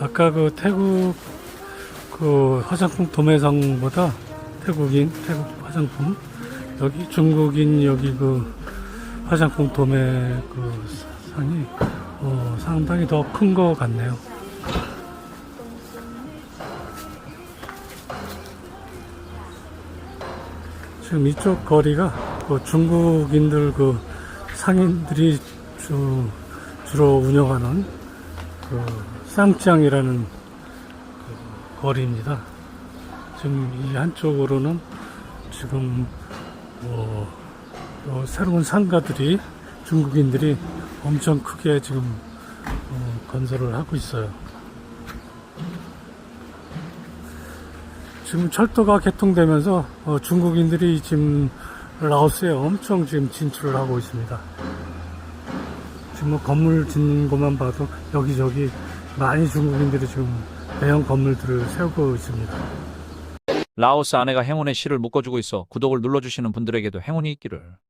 아까 그 태국 그 화장품 도매상보다 태국인 태국 화장품 여기 중국인 여기 그 화장품 도매 그 상이 어, 상당히 더 큰 것 같네요. 지금 이쪽 거리가 그 중국인들 그 상인들이 주, 주로 운영하는 그 쌍짱이라는 그 거리입니다. 지금 이 한쪽으로는 지금 뭐, 또 새로운 상가들이 중국인들이 엄청 크게 지금 어, 건설을 하고 있어요. 지금 철도가 개통되면서 어, 중국인들이 지금 라오스에 엄청 지금 진출을 하고 있습니다. 지금 뭐 건물 짓는 것만 봐도 여기저기 많이 중국인들이 지금 대형 건물들을 세우고 있습니다. 라오스 아내가 행운의 실을 묶어주고 있어 구독을 눌러주시는 분들에게도 행운이 있기를.